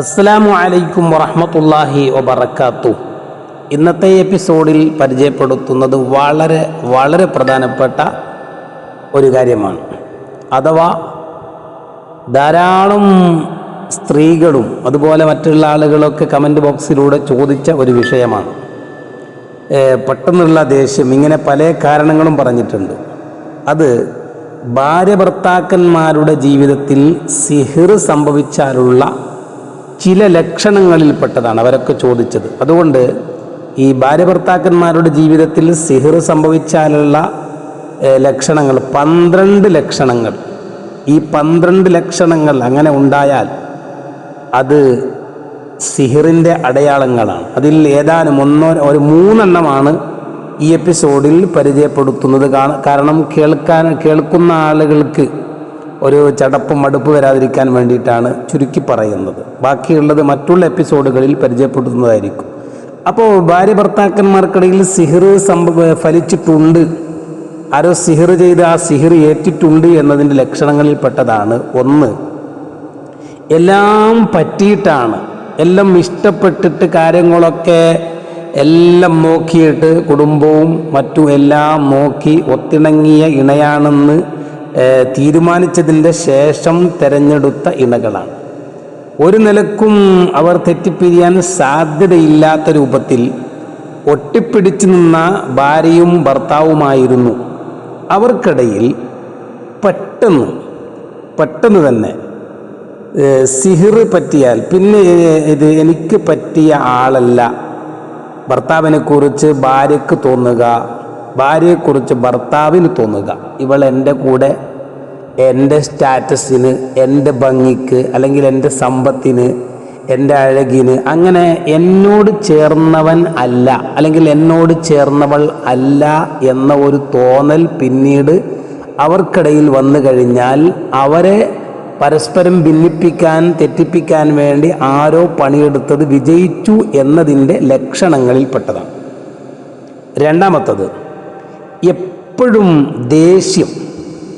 അസ്സലാമു അലൈക്കും വറഹമത്തല്ലാഹി വബർക്കാത്തു ഇന്നത്തെ എപ്പിസോഡിൽ പരിചയപ്പെടുത്തുന്നത് വളരെ വളരെ പ്രധാനപ്പെട്ട ഒരു കാര്യമാണ്. അഥവാ ധാരാളം സ്ത്രീകളും അതുപോലെ മറ്റുള്ള ആളുകളൊക്കെ കമന്റ് ബോക്സിലൂടെ ചോദിച്ച ഒരു വിഷയമാണ്. പെട്ടെന്നുള്ള ദേഷ്യം ഇങ്ങനെ പല കാരണങ്ങളും പറഞ്ഞിട്ടുണ്ട്. അത് ഭാര്യ ഭർത്താക്കന്മാരുടെ ജീവിതത്തിൽ സിഹിർ സംഭവിച്ചാലുള്ള ചില ലക്ഷണങ്ങളിൽപ്പെട്ടതാണ് അവരൊക്കെ ചോദിച്ചത്. അതുകൊണ്ട് ഈ ഭാര്യ ഭർത്താക്കന്മാരുടെ ജീവിതത്തിൽ സിഹിർ സംഭവിച്ചാലുള്ള ലക്ഷണങ്ങൾ പന്ത്രണ്ട് ലക്ഷണങ്ങൾ. ഈ പന്ത്രണ്ട് ലക്ഷണങ്ങൾ അങ്ങനെ ഉണ്ടായാൽ അത് സിഹിറിന്റെ അടയാളങ്ങളാണ്. അതിൽ ഏതാനും ഒന്നോ ഒരു മൂന്നെണ്ണമാണ് ഈ എപ്പിസോഡിൽ പരിചയപ്പെടുത്തുന്നത്. കാരണം കേൾക്കാൻ കേൾക്കുന്ന ആളുകൾക്ക് ഒരു ചടപ്പും മടുപ്പ് വരാതിരിക്കാൻ വേണ്ടിയിട്ടാണ് ചുരുക്കി പറയുന്നത്. ബാക്കിയുള്ളത് മറ്റുള്ള എപ്പിസോഡുകളിൽ പരിചയപ്പെടുത്തുന്നതായിരിക്കും. അപ്പോൾ ഭാര്യ ഭർത്താക്കന്മാർക്കിടയിൽ സിഹിർ സംഭവ ഫലിച്ചിട്ടുണ്ട്. ആരോ സിഹിർ ചെയ്ത് ആ സിഹിർ ഏറ്റിട്ടുണ്ട് എന്നതിന്റെ ലക്ഷണങ്ങളിൽ പെട്ടതാണ് ഒന്ന് എല്ലാം പറ്റിയിട്ടാണ്. എല്ലാം ഇഷ്ടപ്പെട്ടിട്ട് കാര്യങ്ങളൊക്കെ എല്ലാം നോക്കിയിട്ട് കുടുംബവും മറ്റും എല്ലാം നോക്കി ഒത്തിണങ്ങിയ ഇണയാണെന്ന് തീരുമാനിച്ചതിന്റെ ശേഷം തിരഞ്ഞെടുത്ത ഇണകളാണ്. ഒരു നിലക്കും അവർ തെറ്റിപ്പിരിയാൻ സാധ്യതയില്ലാത്ത രൂപത്തിൽ ഒട്ടിപ്പിടിച്ചു നിന്ന ഭാര്യയും ഭർത്താവുമായിരുന്നു. അവർക്കിടയിൽ പെട്ടെന്ന് പെട്ടെന്ന് തന്നെ സിഹിർ പറ്റിയാൽ പിന്നെ ഇത് എനിക്ക് പറ്റിയ ആളല്ല. ഭർത്താവിനെക്കുറിച്ച് ഭാര്യയ്ക്ക് തോന്നുക ഭാര്യയെക്കുറിച്ച് ഭർത്താവിന് തോന്നുക ഇവൾ എന്റെ കൂടെ എന്റെ സ്റ്റാറ്റസിന് എന്റെ ഭംഗിക്ക് അല്ലെങ്കിൽ എന്റെ സമ്പത്തിന് എന്റെ അഴകിന് അങ്ങനെ എന്നോട് ചേർന്നവൻ അല്ല അല്ലെങ്കിൽ എന്നോട് ചേർന്നവൾ അല്ല എന്ന ഒരു തോന്നൽ പിന്നീട് അവർക്കിടയിൽ വന്നു കഴിഞ്ഞാൽ അവരെ പരസ്പരം ഭിന്നിപ്പിക്കാൻ തെറ്റിപ്പിക്കാൻ വേണ്ടി ആരോ പണിയെടുത്തത് വിജയിച്ചു എന്നതിന്റെ ലക്ഷണങ്ങളിൽപ്പെട്ടതാണ്. രണ്ടാമത്തത് എപ്പോഴും ദേഷ്യം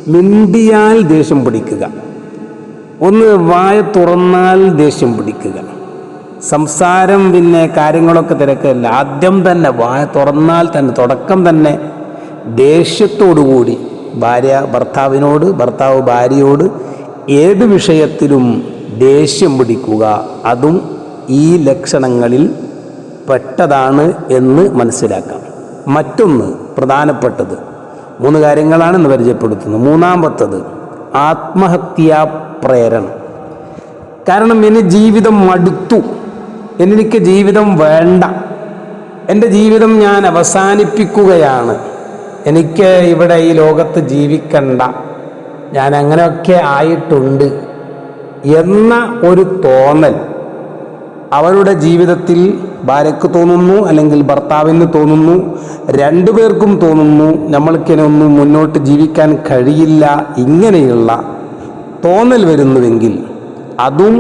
മിണ്ടിയാൽ ദേഷ്യം പിടിക്കുക. ഒന്ന് വായ തുറന്നാൽ ദേഷ്യം പിടിക്കുക. സംസാരം പിന്നെ കാര്യങ്ങളൊക്കെ തിരക്കല്ല. ആദ്യം തന്നെ വായ തുറന്നാൽ തന്നെ തുടക്കം തന്നെ ദേഷ്യത്തോടുകൂടി ഭാര്യ ഭർത്താവിനോട് ഭർത്താവ് ഭാര്യയോട് ഏത് വിഷയത്തിലും ദേഷ്യം പിടിക്കുക. അതും ഈ ലക്ഷണങ്ങളിൽ പെട്ടതാണ് എന്ന് മനസ്സിലാക്കാം. മറ്റൊന്ന് പ്രധാനപ്പെട്ടത് മൂന്ന് കാര്യങ്ങളാണ് ഇന്ന് പരിചയപ്പെടുത്തുന്നത് മൂന്നാമത്തത് ആത്മഹത്യാ പ്രേരണം. കാരണം എന്നെ ജീവിതം മടുത്തു. എനിക്ക് ജീവിതം വേണ്ട. എന്റെ ജീവിതം ഞാൻ അവസാനിപ്പിക്കുകയാണ്. എനിക്ക് ഇവിടെ ഈ ലോകത്ത് ജീവിക്കണ്ട. ഞാൻ അങ്ങനെയൊക്കെ ആയിട്ടുണ്ട് എന്ന ഒരു തോന്നൽ അവരുടെ ജീവിതത്തിൽ ഭാര്യയ്ക്ക് തോന്നുന്നു അല്ലെങ്കിൽ ഭർത്താവിന് തോന്നുന്നു രണ്ടുപേർക്കും തോന്നുന്നു നമ്മൾക്കിനൊന്നും മുന്നോട്ട് ജീവിക്കാൻ കഴിയില്ല ഇങ്ങനെയുള്ള തോന്നൽ വരുന്നുവെങ്കിൽ അതും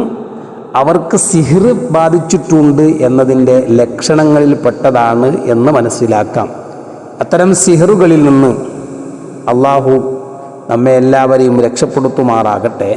അവർക്ക് സിഹിർ ബാധിച്ചിട്ടുണ്ട് എന്നതിന്റെ ലക്ഷണങ്ങളിൽ പെട്ടതാണ് എന്ന് മനസ്സിലാക്കാം. അത്തരം സിഹറുകളിൽ നിന്ന് അള്ളാഹു നമ്മെ എല്ലാവരെയും രക്ഷപ്പെടുത്തുമാറാകട്ടെ.